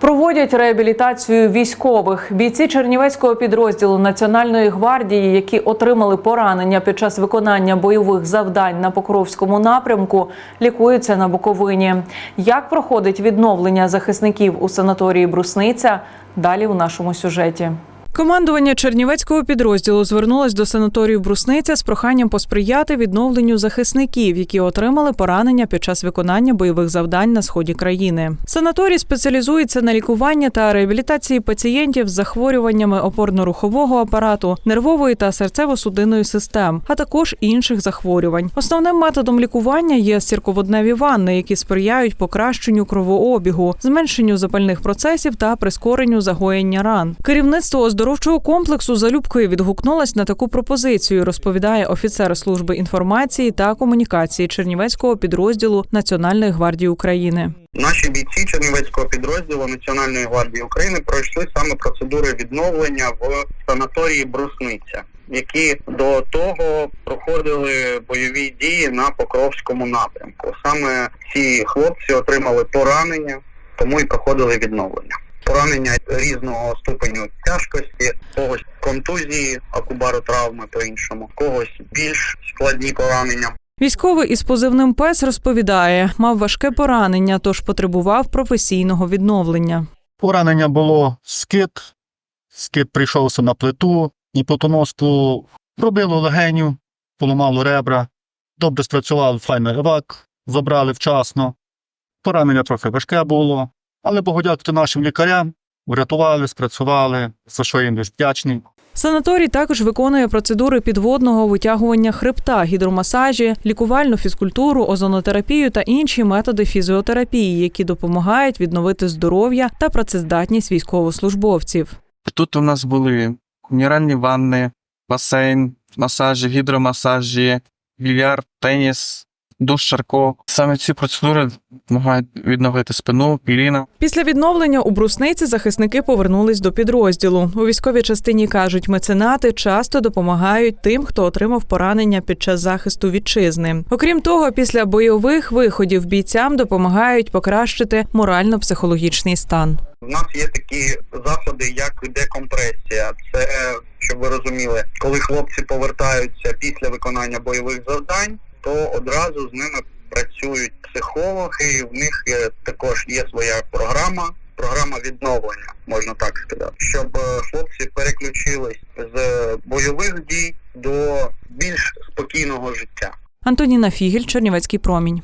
Проводять реабілітацію військових. Бійці Чернівецького підрозділу Національної гвардії, які отримали поранення під час виконання бойових завдань на Покровському напрямку, лікуються на Буковині. Як проходить відновлення захисників у санаторії Брусниця? Далі у нашому сюжеті. Командування Чернівецького підрозділу звернулось до санаторію Брусниця з проханням посприяти відновленню захисників, які отримали поранення під час виконання бойових завдань на сході країни. Санаторій спеціалізується на лікуванні та реабілітації пацієнтів з захворюваннями опорно-рухового апарату, нервової та серцево-судинної систем, а також інших захворювань. Основним методом лікування є сірководневі ванни, які сприяють покращенню кровообігу, зменшенню запальних процесів та прискоренню загоєння ран. Керівництво оздоровчого комплексу залюбкою відгукнулось на таку пропозицію, розповідає офіцер служби інформації та комунікації Чернівецького підрозділу Національної гвардії України. Наші бійці Чернівецького підрозділу Національної гвардії України пройшли саме процедури відновлення в санаторії Брусниця, які до того проходили бойові дії на Покровському напрямку. Саме ці хлопці отримали поранення, тому і проходили відновлення. Поранення різного ступеню тяжкості, когось контузії, акубаротравми по-іншому, когось більш складні поранення. Військовий із позивним ПЕС розповідає, мав важке поранення, тож потребував професійного відновлення. Поранення було скид, скид прийшовся на плиту, і плитоноску пробило легеню, поламало ребра, добре спрацював файний евак, забрали вчасно. Поранення трохи важке було, але Богу дякувати нашим лікарям, врятували, спрацювали, за що їм дуже вдячний. Санаторій також виконує процедури підводного витягування хребта, гідромасажі, лікувальну фізкультуру, озонотерапію та інші методи фізіотерапії, які допомагають відновити здоров'я та працездатність військовослужбовців. Тут у нас були мінеральні ванни, басейн, масажі, гідромасажі, більярд, теніс, душ Шарко. Саме ці процедури допомагають відновити спину, піліна. Після відновлення у брусниці захисники повернулись до підрозділу. У військовій частині кажуть, меценати часто допомагають тим, хто отримав поранення під час захисту вітчизни. Окрім того, після бойових виходів бійцям допомагають покращити морально-психологічний стан. У нас є такі заходи, як декомпресія. Це щоб ви розуміли, коли хлопці повертаються після виконання бойових завдань, то одразу з ними працюють психологи. і В них є, також є своя програма. Програма відновлення, можна так сказати, щоб е, хлопці переключились з бойових дій до більш спокійного життя. Антоніна Фігель, Чернівецький промінь.